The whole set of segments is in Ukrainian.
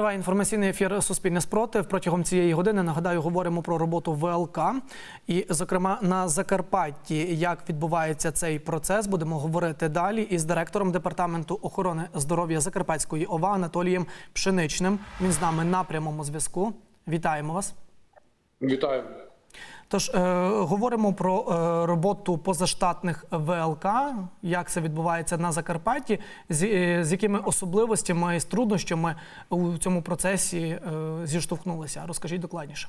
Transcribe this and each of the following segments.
Триває інформаційний ефір Суспільне спротив. Протягом цієї години нагадаю, говоримо про роботу ВЛК і, зокрема, на Закарпатті. Як відбувається цей процес, будемо говорити далі із директором департаменту охорони здоров'я Закарпатської ОВА Анатолієм Пшеничним. Він з нами на прямому зв'язку. Вітаємо вас. Вітаю. Тож е, говоримо про е, роботу позаштатних ВЛК, як це відбувається на Закарпатті, з, е, з якими особливостями і з труднощами у цьому процесі зіштовхнулися. Розкажіть докладніше.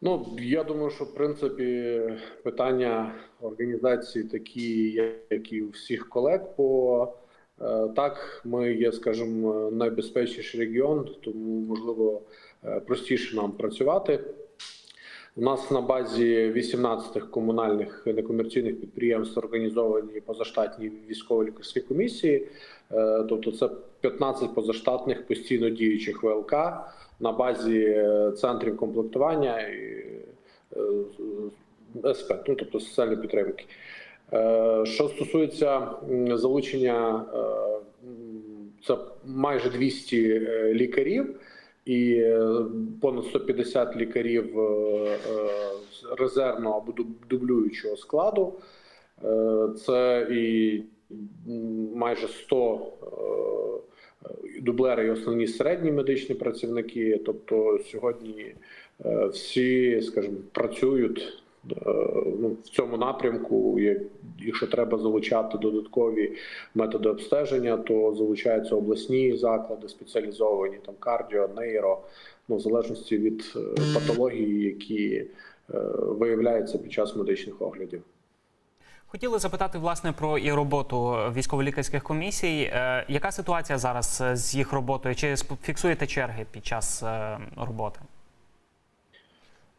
Ну я думаю, що в принципі питання організації такі, як і у всіх колег. По так, ми є, скажімо, найбезпечніший регіон, тому можливо простіше нам працювати. У нас на базі 18 комунальних некомерційних підприємств організовані позаштатні військово-лікарські комісії, Е, тобто це 15 позаштатних постійно діючих ВЛК на базі е, центрів комплектування і е, СП, ну тобто соціальної підтримки. Що стосується залучення, це майже 200 е, лікарів і е, понад 150 лікарів е, е, резервного або дуб- дублюючого складу. Це і майже 100 е, дублери і основні середні медичні працівники. Тобто сьогодні всі, скажімо, працюють ну, в цьому напрямку. Якщо треба залучати додаткові методи обстеження, то залучаються обласні заклади, спеціалізовані там кардіо, нейро, ну в залежності від е, патології, які е, виявляються під час медичних оглядів. Хотіли запитати власне про і роботу військово-лікарських комісій. Е, Яка ситуація зараз з їх роботою? Чи фіксуєте черги під час роботи?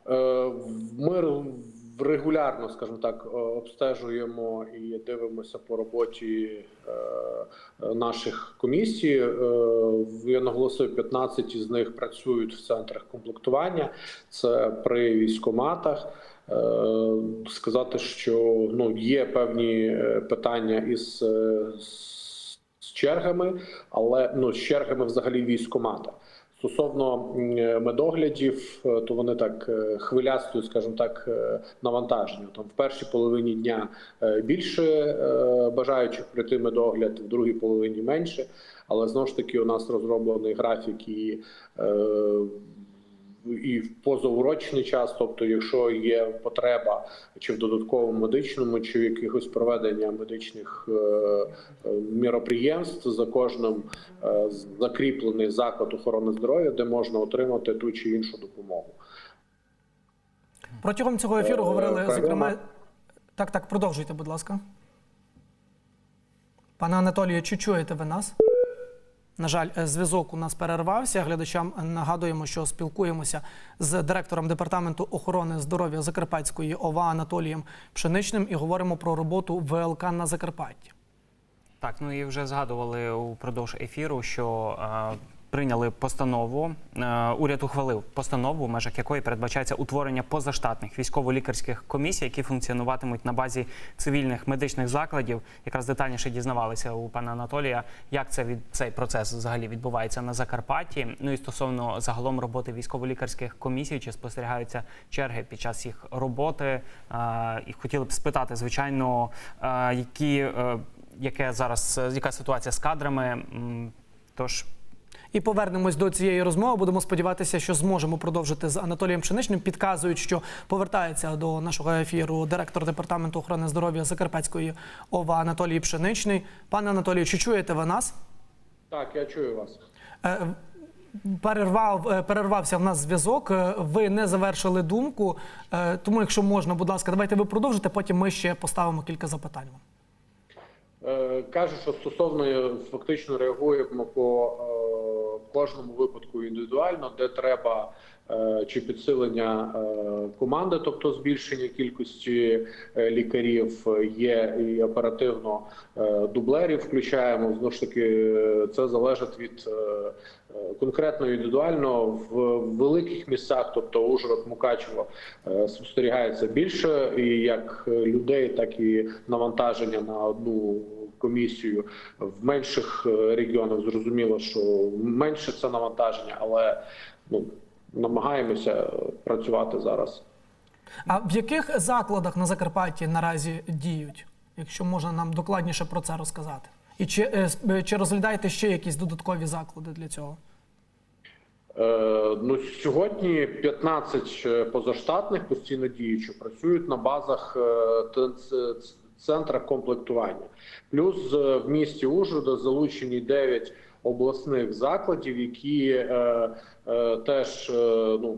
Е, Ми регулярно, скажімо так, е, обстежуємо і дивимося по роботі е, наших комісій. Я наголосив, 15 із них працюють в центрах комплектування. Це при військоматах. Сказати, що ну є певні питання із, з- чергами, але ну з чергами взагалі в військоматах. Стосовно медоглядів, е, то вони так е, хвилястою, скажімо так, навантажені. Там в першій половині дня е, більше е, бажаючих прийти медогляд, в другій половині менше. Але знову ж таки, у нас розроблений графік і, е, і в позаурочний час. Тобто, якщо є потреба чи в додатковому медичному, чи в якихось проведення медичних е, міроприємств за кожним е, закріплений заклад охорони здоров'я, де можна отримати ту чи іншу допомогу. Протягом цього ефіру Е, говорили, зокрема. Так, так, продовжуйте, будь ласка. Пане Анатолію, чи чуєте ви нас? На жаль, е, зв'язок у нас перервався. Глядачам нагадуємо, що спілкуємося з директором департаменту охорони здоров'я Закарпатської ОВА Анатолієм Пшеничним і говоримо про роботу ВЛК на Закарпатті. Так, ну і вже згадували упродовж ефіру, що е, прийняли постанову. Е, уряд ухвалив постанову, в межах якої передбачається утворення позаштатних військово-лікарських комісій, які функціонуватимуть на базі цивільних медичних закладів. Якраз детальніше дізнавалися у пана Анатолія, як це від цей процес взагалі відбувається на Закарпатті. Ну і стосовно загалом роботи військово-лікарських комісій, чи спостерігаються черги під час їх роботи. Е, і хотіли б спитати, звичайно, е, які. яке зараз яка ситуація з кадрами? Тож І повернемось до цієї розмови. Будемо сподіватися, що зможемо продовжити з Анатолієм Пшеничним. Підказують, що повертається до нашого ефіру директор департаменту охорони здоров'я Закарпатської ОВА Анатолій Пшеничний. Пане Анатолію, чи чуєте ви нас? Так, я чую вас. Е, Перервав, е, перервався в нас зв'язок. е, Ви не завершили думку. Тому, якщо можна, будь ласка, давайте ви продовжите. Потім ми ще поставимо кілька запитань. Е, Кажу, що стосовно фактично реагуємо по кожному випадку індивідуально, де треба е, чи підсилення е, команди, тобто збільшення кількості е, лікарів, є і оперативно дублерів включаємо. Знову ж таки, це залежить від конкретно індивідуально в великих місцях, тобто Ужгород, Мукачево, спостерігається більше і як людей, так і навантаження на одну комісію. В менших е, регіонах зрозуміло, що менше це навантаження, але ну намагаємося е, працювати зараз. А в яких закладах на Закарпатті наразі діють? Якщо можна нам докладніше про це розказати? І чи, е, чи розглядаєте ще якісь додаткові заклади для цього? Е, ну сьогодні 15 е, позаштатних постійно діючих працюють на базах е, т- ц- ц- центра комплектування. Плюс е, в місті Ужгорода залучені 9 обласних закладів, які е, е, теж е, ну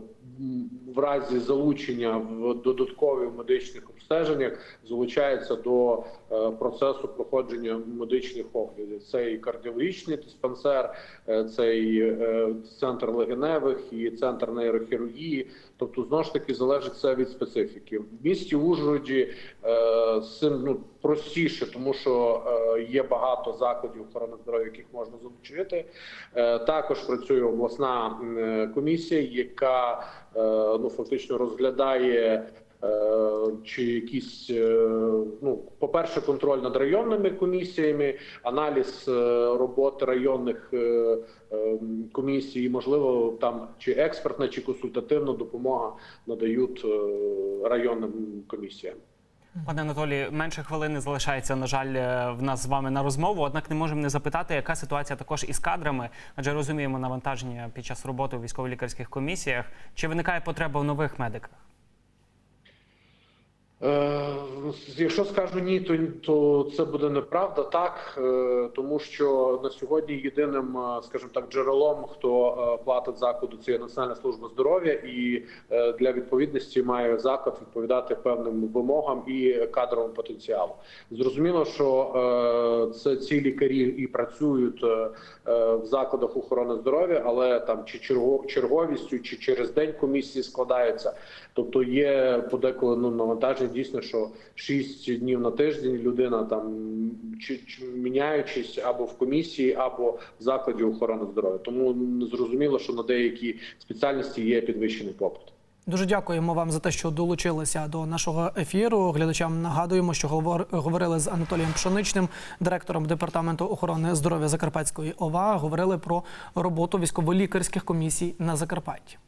в разі залучення в додаткові медичних обстеженнях залучаються до е, процесу проходження медичних оглядів. Це і кардіологічний диспансер, е, це і е, центр легеневих, і центр нейрохірургії. Тобто, знову ж таки залежить це від специфіки. В місті Ужгороді е, цим ну простіше, тому що е, є багато закладів охорони здоров'я, яких можна залучити. Е, також працює обласна комісія, яка е, ну фактично розглядає. е, Чи якісь ну, по-перше, контроль над районними комісіями, аналіз роботи районних комісій, можливо, там чи експертна, чи консультативна допомога надають районним комісіям. Пане Анатолі, менше хвилини залишається, на жаль, е, в нас з вами на розмову. Однак не можемо не запитати, яка ситуація також із кадрами, адже розуміємо навантаження під час роботи у військово-лікарських комісіях. Чи виникає потреба в нових медиках? Е, якщо скажу ні, то, то це буде неправда, так е, тому що на сьогодні єдиним, е, скажімо так, джерелом, хто е, платить закладу, це є Національна служба здоров'я, і для відповідності має заклад відповідати певним вимогам і кадровому потенціалу. Зрозуміло, що це ці лікарі і працюють в закладах охорони здоров'я, але там чи черго- черговістю, чи через день комісії складаються. Тобто є подеколи ну навантаження дійсно, що 6 днів на тиждень людина там чи, чи міняючись або в комісії, або в закладі охорони здоров'я. Тому зрозуміло, що на деякі спеціальності є підвищений попит. Дуже дякуємо вам за те, що долучилися до нашого ефіру. Глядачам нагадуємо, що говор- говорили з Анатолієм Пшеничним, директором департаменту охорони здоров'я Закарпатської ОВА. Говорили про роботу військово-лікарських комісій на Закарпатті.